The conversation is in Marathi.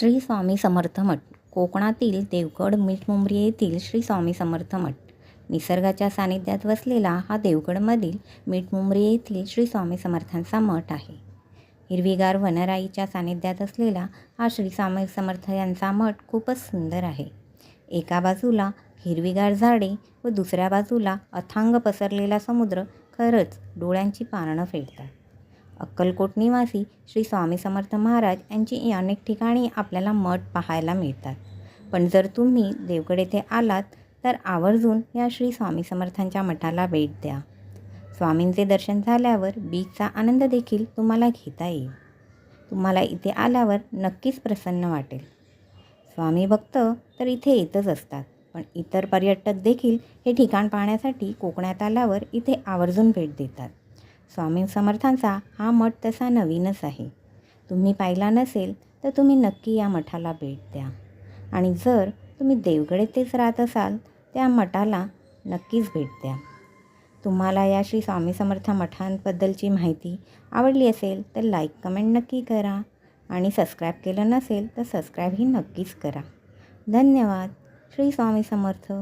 श्री स्वामी समर्थ मठ कोकणातील देवगड मिठमुंबरी येथील श्री स्वामी समर्थ मठ. निसर्गाच्या सानिध्यात वसलेला हा देवगडमधील मिठमुंबरी येथील श्री स्वामी समर्थांचा मठ आहे. हिरवीगार वनराईच्या सानिध्यात असलेला हा श्री स्वामी समर्थ यांचा मठ खूपच सुंदर आहे. एका बाजूला हिरवीगार झाडे व दुसऱ्या बाजूला अथांग पसरलेला समुद्र खरंच डोळ्यांची पारणं फेडतात. अक्कलकोट निवासी श्री स्वामी समर्थ महाराज यांची अनेक ठिकाणी आपल्याला मठ पाहायला मिळतात. पण जर तुम्ही देवगड येथे आलात तर आवर्जून या श्री स्वामी समर्थांच्या मठाला भेट द्या. स्वामींचे दर्शन झाल्यावर बीचचा आनंद देखील तुम्हाला घेता येईल. तुम्हाला इथे आल्यावर नक्कीच प्रसन्न वाटेल. स्वामी भक्त तर इथे येतच असतात पण इतर पर्यटक देखील हे ठिकाण पाहण्यासाठी कोकणात आल्यावर इथे आवर्जून भेट देतात. स्वामी समर्थांचा हा मठ तसा नवीनच आहे. तुम्ही पाहिला नसेल तर तुम्ही नक्की या मठाला भेट द्या. आणि जर तुम्ही देवगड येथेच राहत असाल त्या मठाला नक्कीच भेट द्या. तुम्हाला या श्री स्वामी समर्थ मठांबद्दलची माहिती आवडली असेल तर लाईक कमेंट नक्की करा. आणि सबस्क्राईब केलं नसेल तर सबस्क्राईबही नक्कीच करा. धन्यवाद. श्री स्वामी समर्थ.